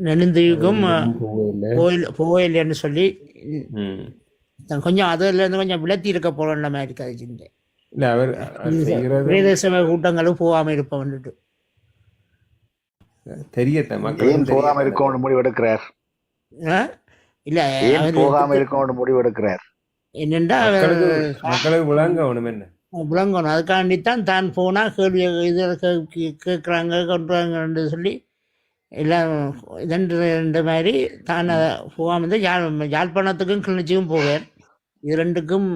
நெடுந்தீவுக்கும் போகல. போயில் போயில்லைன்னு சொல்லி கொஞ்சம் அதுல இருந்து கொஞ்சம் விலத்தி இருக்க போகிற மாதிரி இருக்காது சிந்தை. பிரதேச கூட்டங்களும் போகாம இருப்பவன்ட்டு தெரியட்ட ஏன் மக்களுக்கு போகாம. இருக்கோம்னு முடிவெடுக்கிறார்? ஆ? இல்ல போகாம இருக்கோம்னு முடிவெடுக்கிறார்? என்னென்றா மக்களுக்கு மக்களுக்கு விளங்க ஒண்ணும் என்ன? விளங்கணும். அதுக்காண்டித்தான் தான் போனால் கேள்வி இதில் கேட்குறாங்க கொண்டுறாங்கன்னு சொல்லி எல்லாம் இதன்று இந்த மாதிரி தான் அதை போகாமல் இருந்து யாழ் யாழ்ப்பாணத்துக்கும் கிளிநொச்சிக்கும் போவேன். இது ரெண்டுக்கும்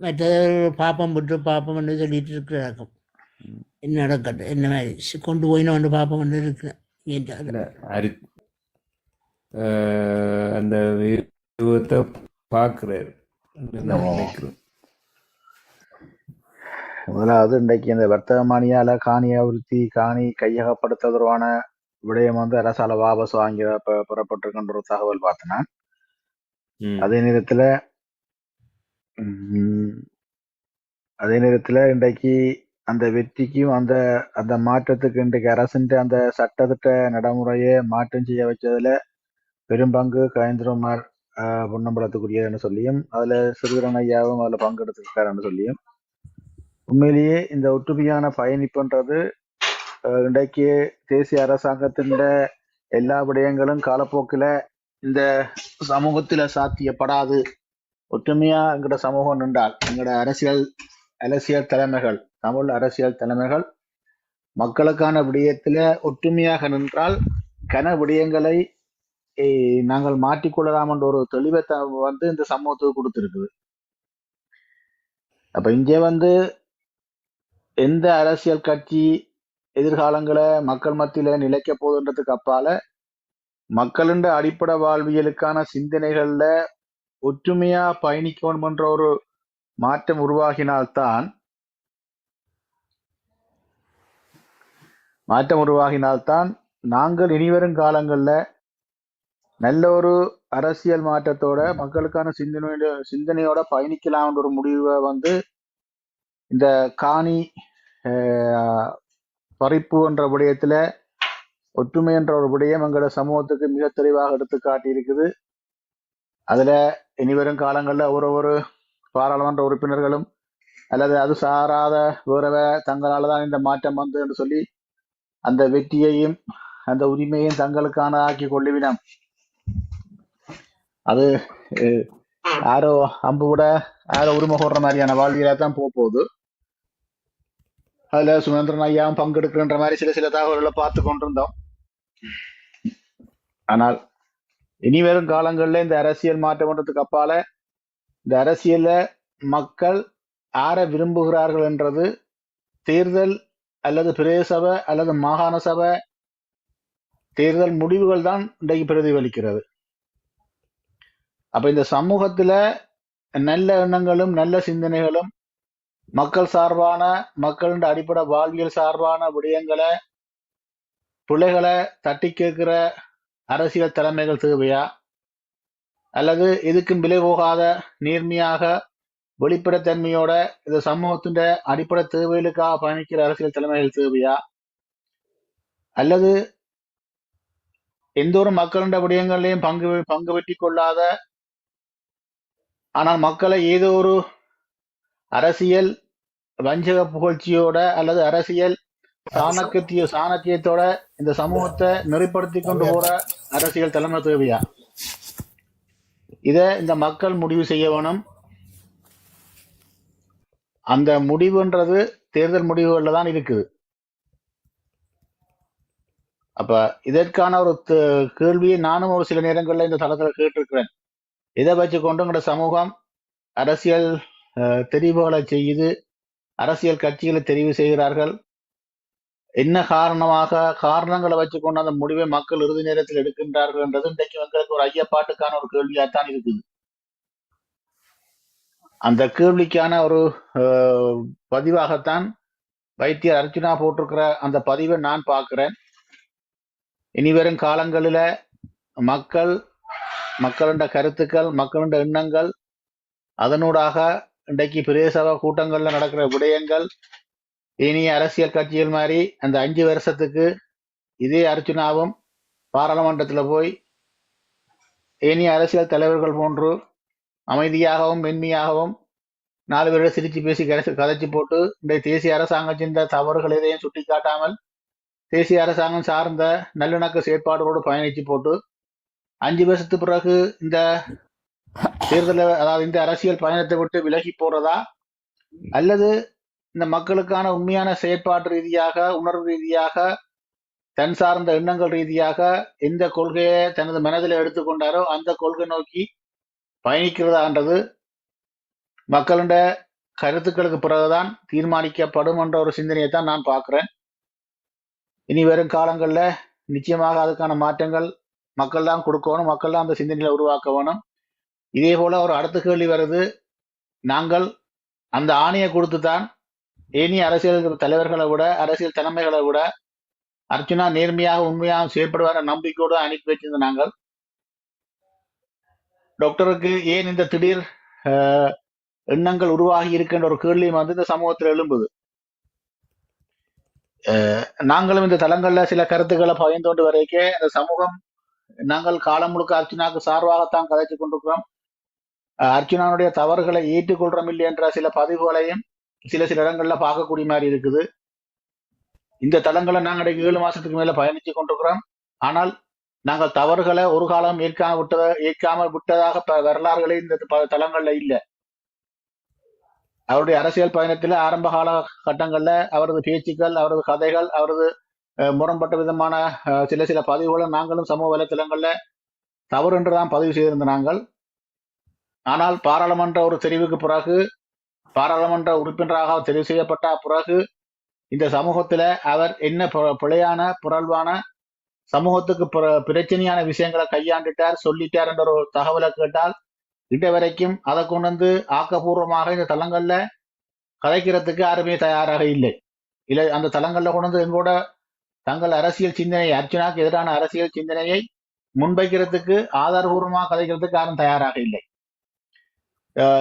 மற்ற பாப்பம் விட்டு பாப்பம்னு சொல்லிட்டு இருக்கிறாக்கும் என்ன நடக்கட்டும் என்ன மாதிரி கொண்டு போயின்னு வந்து பாப்பம்னு இருக்கிறேன் இல்ல அரி அஹ், அந்த பார்க்கிறாரு முதலாவது இன்றைக்கு இந்த வர்த்தக மானியால காணி அபிவிருத்தி காணி கையகப்படுத்த தொடர்பான விடயம் வந்து அரசால வாபஸ் வாங்கி பெறப்பட்டிருக்கின்ற ஒரு தகவல் பார்த்தேன். அதே நேரத்துல அதே நேரத்துல இன்றைக்கு அந்த வெற்றிக்கும் அந்த அந்த மாற்றத்துக்கு இன்றைக்கு அரசின் அந்த சட்டத்திட்ட நடைமுறையை மாற்றம் செய்ய வச்சதுல பெரும்பங்கு கயந்திரமார் பொன்னம்பலத்துக்குரியன்னு சொல்லியும் அதுல சிறுவரன் ஐயாவும் அதுல பங்கெடுத்திருக்காருன்னு சொல்லியும் உண்மையிலேயே இந்த ஒற்றுமையான பயணிப்புன்றது இன்றைக்கு தேசிய அரசாங்கத்தின் எல்லா விடயங்களும் காலப்போக்கில் இந்த சமூகத்துல சாத்தியப்படாது. ஒற்றுமையா எங்கட சமூகம் நின்றால் எங்கட அரசியல் அரசியல் தலைமைகள் தமிழ் அரசியல் தலைமைகள் மக்களுக்கான விடயத்தில் ஒற்றுமையாக நின்றால் கன விடயங்களை நாங்கள் மாற்றிக்கொள்ளலாம் என்ற ஒரு தெளிவை த- வந்து இந்த சமூகத்துக்கு கொடுத்துருக்குது. அப்ப இங்கே வந்து எந்த அரசியல் கட்சி எதிர்காலங்களை மக்கள் மத்தியில நிலைக்க போதுன்றதுக்கு அப்பால மக்களின் அடிப்படை வாழ்வியலுக்கான சிந்தனைகள்ல ஒற்றுமையா பயணிக்கணும்ன்ற ஒரு மாற்றம் உருவாகினால்தான் மாற்றம் உருவாகினால்தான் நாங்கள் இனிவரும் காலங்கள்ல நல்ல ஒரு அரசியல் மாற்றத்தோட மக்களுக்கான சிந்தனையோட சிந்தனையோட பயணிக்கலாம்ன்ற ஒரு முடிவை வந்து இந்த காணி அஹ், பறிப்பு என்ற விடயத்துல ஒற்றுமை என்ற ஒரு விடயம் எங்களோட சமூகத்துக்கு மிக தெளிவாக எடுத்து காட்டி இருக்குது அதுல இனிவரும் காலங்களில் ஒரு ஒரு பாராளுமன்ற உறுப்பினர்களும் அல்லது அது சாராத வேறவ தங்களால் தான் இந்த மாற்றம் வந்து என்று சொல்லி அந்த வெற்றியையும் அந்த உரிமையும் தங்களுக்கான ஆக்கி கொள்ளுவினம். அது யாரோ அம்பு விட யாரோ உரிமை கோர்ற மாதிரியான வாழ்வியலாக தான் போக போகுது. அதுல சுமந்திரன் ஐயாவும் பங்கெடுக்கின்ற மாதிரி சில சில தகவல்களை பார்த்து கொண்டிருந்தோம். ஆனால் இனி வரும் காலங்களில் இந்த அரசியல் மாற்றம் அப்பால இந்த அரசியல மக்கள் ஆற விரும்புகிறார்கள் என்றது தேர்தல் அல்லது பிரதேசபை அல்லது மாகாண சபை தேர்தல் முடிவுகள் தான் இன்றைக்கு பிரதிபலிக்கிறது. அப்ப இந்த சமூகத்துல நல்ல எண்ணங்களும் நல்ல சிந்தனைகளும் மக்கள் சார்பான மக்களின் அடிப்படை வாழ்வியல் சார்பான விடயங்களை பிள்ளைகளை தட்டி கேட்கிற அரசியல் தலைமைகள் தேவையா? அல்லது இதுக்கும் விலை போகாத நேர்மையாக வெளிப்படைத்தன்மையோட இந்த சமூகத்தின் அடிப்படை தேவைகளுக்காக பயணிக்கிற அரசியல் தலைமைகள் தேவையா? அல்லது எந்த ஒரு மக்களின் விடயங்களையும் பங்கு பங்கு பெற்றி கொள்ளாத ஆனால் மக்களை ஏதோ ஒரு அரசியல் வஞ்சக புகழ்ச்சியோட அல்லது அரசியல் சாணக்கிய சாணக்கியத்தோட இந்த சமூகத்தை நெறிப்படுத்தி கொண்டு போற அரசியல் தலைமை தேவையா? இத இந்த மக்கள் முடிவு செய்ய வேணும். அந்த முடிவுன்றது தேர்தல் முடிவுகள்ல தான் இருக்குது. அப்ப இதற்கான ஒரு கேள்வியை நானும் ஒரு சில நேரங்களில் இந்த தளத்தில் கேட்டிருக்கிறேன். இதை வச்சு கொண்டு எங்களோட சமூகம் அரசியல் தெரிவுகளை செய்து அரசியல் கட்சிகளை தெரிவு செய்கிறார்கள். என்ன காரணமாக காரணங்களை வச்சுக்கொண்டு அந்த முடிவை மக்கள் இறுதி நேரத்தில் எடுக்கின்றார்கள் என்றது இன்றைக்கு எங்களுக்கு ஒரு ஐயப்பாட்டுக்கான ஒரு கேள்வியாத்தான் இருக்குது. அந்த கேள்விக்கான ஒரு பதிவாகத்தான் வைத்தியர் அர்ஜுனா போட்டிருக்கிற அந்த பதிவை நான் பார்க்கிறேன். இனிவரும் காலங்களில மக்கள் மக்களுடைய கருத்துக்கள் மக்களுடைய எண்ணங்கள் அதனூடாக இன்றைக்கு பிரதேச கூட்டங்கள்ல நடக்கிற விடயங்கள் இனி அரசியல் கட்சிகள் மாதிரி அந்த அஞ்சு வருஷத்துக்கு இதே அர்ச்சுனாவும் பாராளுமன்றத்தில் போய் ஏனைய அரசியல் தலைவர்கள் போன்று அமைதியாகவும் மென்மையாகவும் நாலு பேரோட சிரிச்சு பேசி கரைச்சு கதைச்சு போட்டு இந்த தேசிய அரசாங்கம் செஞ்ச தவறுகள் எதையும் சுட்டிக்காட்டாமல் தேசிய அரசாங்கம் சார்ந்த நல்லிணக்க செயற்பாடுகளோடு பயணிச்சு போட்டு அஞ்சு வருஷத்துக்கு பிறகு இந்த தேர்தல அதாவது இந்த அரசியல் பயணத்தை விட்டு விலகி போறதா? அல்லது இந்த மக்களுக்கான உண்மையான செயற்பாட்டு ரீதியாக உணர்வு ரீதியாக தன் சார்ந்த எண்ணங்கள் ரீதியாக எந்த கொள்கையை தனது மனதில் எடுத்துக்கொண்டாரோ அந்த கொள்கை நோக்கி பயணிக்கிறதான்றது. மக்களுடைய கருத்துக்களுக்கு பிறகுதான் தீர்மானிக்கப்படும் என்ற ஒரு சிந்தனையை தான் நான் பார்க்குறேன். இனி வரும் காலங்களில் நிச்சயமாக அதுக்கான மாற்றங்கள் மக்கள் தான் கொடுக்கணும். மக்கள் தான் அந்த சிந்தனையை உருவாக்க வேணும் இதே போல ஒரு அடுத்த கேள்வி வருது. நாங்கள் அந்த ஆணையை கொடுத்து தான் ஏனைய அரசியல் தலைவர்களை விட அரசியல் தலைமைகளை விட அர்ச்சனா நேர்மையாக உண்மையாக செயல்படுவார நம்பிக்கையோடு அனுப்பி வச்சிருந்த நாங்கள். டாக்டருக்கு ஏன் இந்த திடீர் அஹ், எண்ணங்கள் உருவாகி இருக்கின்ற ஒரு கேள்வியும் வந்து இந்த சமூகத்தில் எழும்புது. அஹ், நாங்களும் இந்த தளங்கள்ல சில கருத்துக்களை பகிர்ந்தோண்டு வரைக்கே இந்த சமூகம் நாங்கள் காலம் முழுக்க அர்ச்சனாக்கு சார்பாகத்தான் கதைச்சு கொண்டிருக்கிறோம். அர்ஜுனானுடைய தவறுகளை ஏற்றுக்கொள்றோம் இல்லை என்ற சில பதிவுகளையும் சில சில இடங்கள்ல பார்க்கக்கூடிய மாதிரி இருக்குது. இந்த தளங்களை நாங்கள் ஏழு மாசத்துக்கு மேல பயணிச்சு கொண்டிருக்கிறோம். ஆனால் நாங்கள் தவறுகளை ஒரு காலம் ஏற்காம விட்டத ஏற்காமல் விட்டதாக ப- வரலாறுகளே இந்த தளங்கள்ல இல்ல. அவருடைய அரசியல் பயணத்துல ஆரம்ப கால கட்டங்கள்ல அவரது பேச்சுக்கள் அவரது கதைகள் அவரது அஹ், முரண்பட்ட விதமான சில சில பதிவுகளை நாங்களும் சமூக வலைத்தளங்கள்ல தவறு என்றுதான் பதிவு செய்திருந்த நாங்கள். ஆனால் பாராளுமன்ற ஒரு தெரிவுக்கு பிறகு பாராளுமன்ற உறுப்பினராக தெரிவு செய்யப்பட்ட பிறகு இந்த சமூகத்துல அவர் என்ன பிழையான புரள்வான சமூகத்துக்கு பிரச்சனையான விஷயங்களை கையாண்டுட்டார் சொல்லிட்டார் என்ற ஒரு தகவலை கேட்டால் இட்ட வரைக்கும் அதை கொண்டு வந்து ஆக்கப்பூர்வமாக இந்த தளங்கள்ல கதைக்கிறதுக்கு யாருமே தயாராக இல்லை. இல்லை அந்த தளங்கள்ல கொண்டு வந்து எங்களோட தங்கள் அரசியல் சிந்தனை அர்ச்சனாக்கு எதிரான அரசியல் சிந்தனையை முன்வைக்கிறதுக்கு ஆதாரபூர்வமாக கதைக்கிறதுக்கு யாரும் தயாராக இல்லை.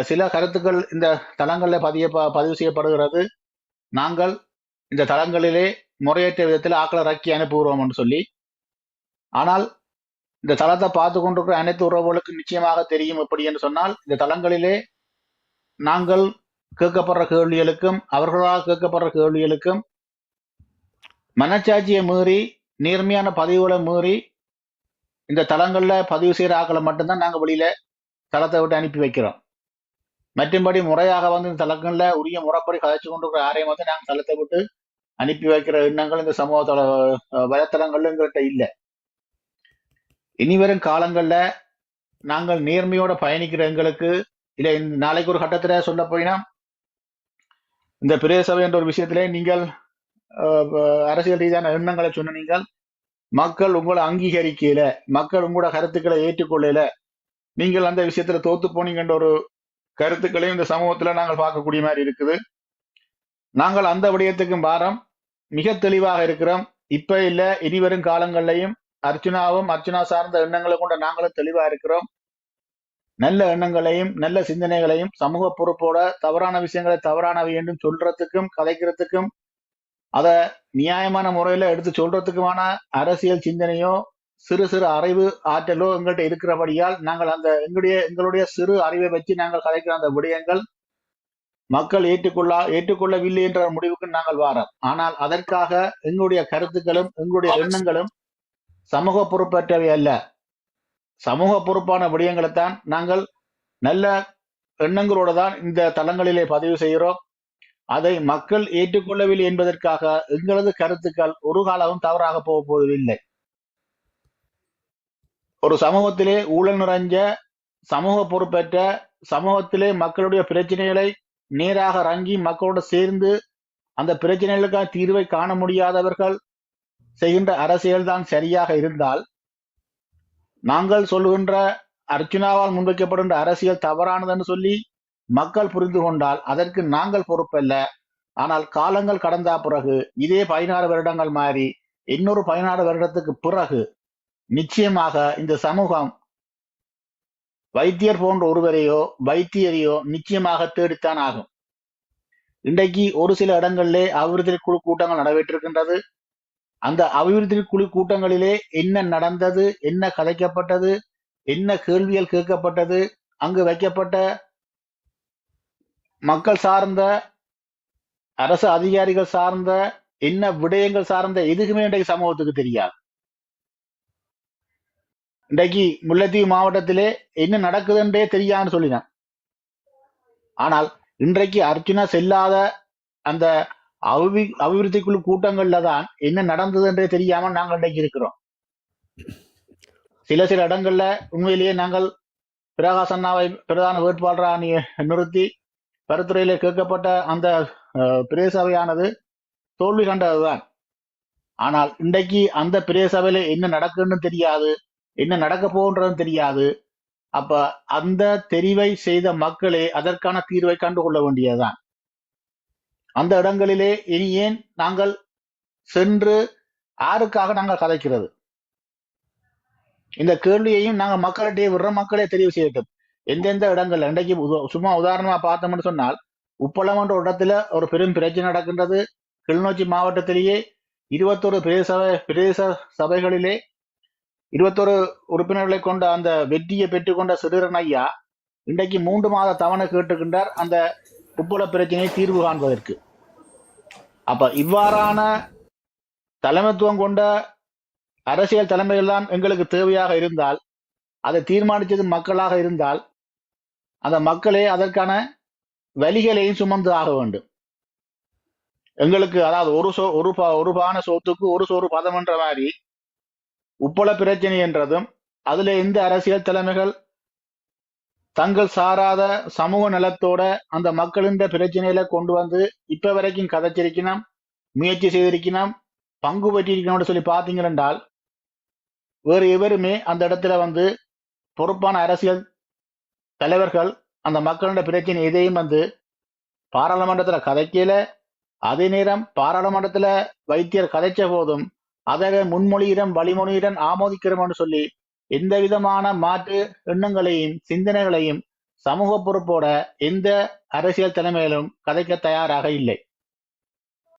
சில கருத்துக்கள் இந்த தளங்களில் பதிய பதிவு செய்யப்படுகிறது. நாங்கள் இந்த தளங்களிலே முறையற்ற விதத்தில் ஆக்களை ரக்கி அனுப்புகிறோம்னு சொல்லி. ஆனால் இந்த தளத்தை பார்த்து கொண்டிருக்கிற அனைத்து உறவுகளுக்கும் நிச்சயமாக தெரியும் எப்படி என்று சொன்னால் இந்த தளங்களிலே நாங்கள் கேட்கப்படுற கேள்விகளுக்கும் அவர்களால் கேட்கப்படுற கேள்விகளுக்கும் மனச்சாட்சியை மீறி நேர்மையான பதிவுகளை மீறி இந்த தளங்களில் பதிவு செய்கிற ஆக்களை மட்டும்தான் நாங்கள் வெளியில தளத்தை விட்டு அனுப்பி வைக்கிறோம். மற்றும்படி முறையாக வந்து இந்த தளங்கள்ல உரிய முறைப்படி கதைச்சு கொண்டிருக்கிற யாரையும் வந்து நாங்கள் தளத்தை விட்டு அனுப்பி வைக்கிற எண்ணங்கள் இந்த சமூக தள வலைத்தளங்கள்ல எங்கள்கிட்ட இல்லை. இனி வரும் காலங்கள்ல நாங்கள் நேர்மையோட பயணிக்கிற எங்களுக்கு இல்லை நாளைக்கு ஒரு கட்டத்துல சொல்ல போயினா இந்த பிரதேச சபை என்ற ஒரு விஷயத்திலே நீங்கள் அஹ், அரசியல் ரீதியான எண்ணங்களை சொன்ன நீங்கள் மக்கள் உங்களை அங்கீகரிக்கல மக்கள் உங்களோட கருத்துக்களை ஏற்றுக்கொள்ளல நீங்கள் அந்த விஷயத்துல தோத்து போனீங்கன்ற ஒரு கருத்துக்களையும் இந்த சமூகத்துல நாங்கள் பார்க்கக்கூடிய மாதிரி இருக்குது. நாங்கள் அந்த விடயத்துக்கும் பாரம். மிக தெளிவாக இருக்கிறோம். இப்ப இல்ல இனிவரும் காலங்கள்லையும் அர்ச்சுனாவும் அர்ச்சுனா சார்ந்த எண்ணங்களை கொண்ட நாங்களும் தெளிவா இருக்கிறோம். நல்ல எண்ணங்களையும் நல்ல சிந்தனைகளையும் சமூக பொறுப்போட தவறான விஷயங்களை தவறானவை என்றும் சொல்றதுக்கும் கதைக்கிறதுக்கும் அதை நியாயமான முறையில எடுத்து சொல்றதுக்குமான அரசியல் சிந்தனையோ சிறு சிறு அறிவு ஆற்றலோ எங்கள்கிட்ட இருக்கிறபடியால் நாங்கள் அந்த எங்களுடைய எங்களுடைய சிறு அறிவை வச்சு நாங்கள் கலைக்கிற அந்த விடயங்கள் மக்கள் ஏற்றுக்கொள்ளா ஏற்றுக்கொள்ளவில்லை என்ற முடிவுக்கு நாங்கள் வாரோம். ஆனால் அதற்காக எங்களுடைய கருத்துக்களும் எங்களுடைய எண்ணங்களும் சமூக பொறுப்பற்றவை அல்ல. சமூக பொறுப்பான விடயங்களைத்தான் நாங்கள் நல்ல எண்ணங்களோட தான் இந்த தளங்களிலே பதிவு செய்கிறோம். அதை மக்கள் ஏற்றுக்கொள்ளவில்லை என்பதற்காக எங்களது கருத்துக்கள் ஒரு காலமும் தவறாக போக போவதில்லை ஒரு சமூகத்திலே ஊழல் நிறைஞ்ச சமூக பொறுப்பேற்ற சமூகத்திலே மக்களுடைய பிரச்சனைகளை நேராக ரங்கி மக்களோடு சேர்ந்து அந்த பிரச்சனைகளுக்கான தீர்வை காண முடியாதவர்கள் செய்கின்ற அரசியல் தான் சரியாக இருந்தால் நாங்கள் சொல்லுகின்ற அர்ச்சுனாவால் முன்வைக்கப்படுகின்ற அரசியல் தவறானதுன்னு சொல்லி மக்கள் புரிந்து கொண்டால் அதற்கு நாங்கள் பொறுப்பல்ல. ஆனால் காலங்கள் கடந்த பிறகு இதே பதினாறு வருடங்கள் மாறி இன்னொரு பதினாறு வருடத்துக்கு பிறகு நிச்சயமாக இந்த சமூகம் வைத்தியர் போன்ற ஒருவரையோ வைத்தியரையோ நிச்சயமாக தேடித்தான் ஆகும். இன்றைக்கு ஒரு சில இடங்களிலே அபிவிருத்தி குழு கூட்டங்கள் நடைபெற்றிருக்கின்றது. அந்த அபிவிருத்தி குழு கூட்டங்களிலே என்ன நடந்தது என்ன கதைக்கப்பட்டது என்ன கேள்விகள் கேட்கப்பட்டது அங்கு வைக்கப்பட்ட மக்கள் சார்ந்த அரசு அதிகாரிகள் சார்ந்த என்ன விடயங்கள் சார்ந்த எதுக்குமே இன்றைக்கு சமூகத்துக்கு தெரியாது. இன்றைக்கு முல்லைத்தீவு மாவட்டத்திலே என்ன நடக்குதுன்றே தெரியாதுன்னு சொல்லினான் ஆனால் இன்றைக்கு அர்ஜுனா செல்லாத அந்த அபி அபிவிருத்தி குழு கூட்டங்கள்ல தான் என்ன நடந்ததுன்றே தெரியாம நாங்கள் இன்றைக்கு இருக்கிறோம். சில சில இடங்கள்ல உண்மையிலேயே நாங்கள் பிரகாஷ் அண்ணாவை பிரதான வேட்பாளராக நிறுத்தி பரிந்துரையில கேட்கப்பட்ட அந்த அஹ், பிரேசபையானது தோல்வி கண்டதுதான். ஆனால் இன்றைக்கு அந்த பிரேசபையில என்ன நடக்குன்னு தெரியாது. என்ன நடக்க போன்றதும் தெரியாது. அப்ப அந்த தெரிவை செய்த மக்களே அதற்கான தீர்வை கண்டுகொள்ள வேண்டியதுதான். அந்த இடங்களிலே இனி ஏன் நாங்கள் சென்று யாருக்காக நாங்கள் கதைக்கிறது? இந்த கேள்வியையும் நாங்கள் மக்களிடையே விடுற மக்களே தெரிவு செய்யட்டும் எந்தெந்த இடங்கள் இன்றைக்கு உத- சும்மா உதாரணமா பார்த்தோம்னு சொன்னால் உப்பளம் என்ற இடத்துல ஒரு பெரும் பிரச்சனை நடக்கின்றது. கிளிநொச்சி மாவட்டத்திலேயே இருபத்தொரு பிரதேச பிரதேச சபைகளிலே இருபத்தொரு உறுப்பினர்களை கொண்ட அந்த வெற்றியை பெற்றுக்கொண்ட சிறுரன் ஐயா இன்றைக்கு மூன்று மாத தவணை கேட்டுக்கின்றார் அந்த உப்புள பிரச்சனையை தீர்வு காண்பதற்கு. அப்ப இவ்வாறான தலைமைத்துவம் கொண்ட அரசியல் தலைமைகள் தான் எங்களுக்கு தேவையாக இருந்தால் அதை தீர்மானித்தது மக்களாக இருந்தால் அந்த மக்களே அதற்கான வலிகளையும் சுமந்து ஆக வேண்டும். எங்களுக்கு அதாவது ஒரு சோ ஒரு பா ஒரு பான சோத்துக்கு ஒரு சோறு பதம் என்ற மாதிரி உப்பள பிரச்சனை என்றதும் அதுல எந்த அரசியல் தலைமைகள் தங்கள் சாராத சமூக நலத்தோட அந்த மக்களின் பிரச்சனையில கொண்டு வந்து இப்ப வரைக்கும் கதைச்சிருக்கணும் முயற்சி செய்திருக்கணும் பங்கு பெற்றிருக்கணும்னு சொல்லி பார்த்தீங்க என்றால் வேறு எவருமே அந்த இடத்துல வந்து பொறுப்பான அரசியல் தலைவர்கள் அந்த மக்களோட பிரச்சனை எதையும் வந்து பாராளுமன்றத்துல கதைக்கல. அதே நேரம் பாராளுமன்றத்துல வைத்தியர் கதைச்ச போதும் அதை முன்மொழியிடம் வழிமொழியிடம் ஆமோதிக்கிறோம்னு சொல்லி எந்த விதமான மாற்று எண்ணங்களையும் சிந்தனைகளையும் சமூக பொறுப்போட எந்த அரசியல் தலைமையிலும் கதைக்க தயாராக இல்லை.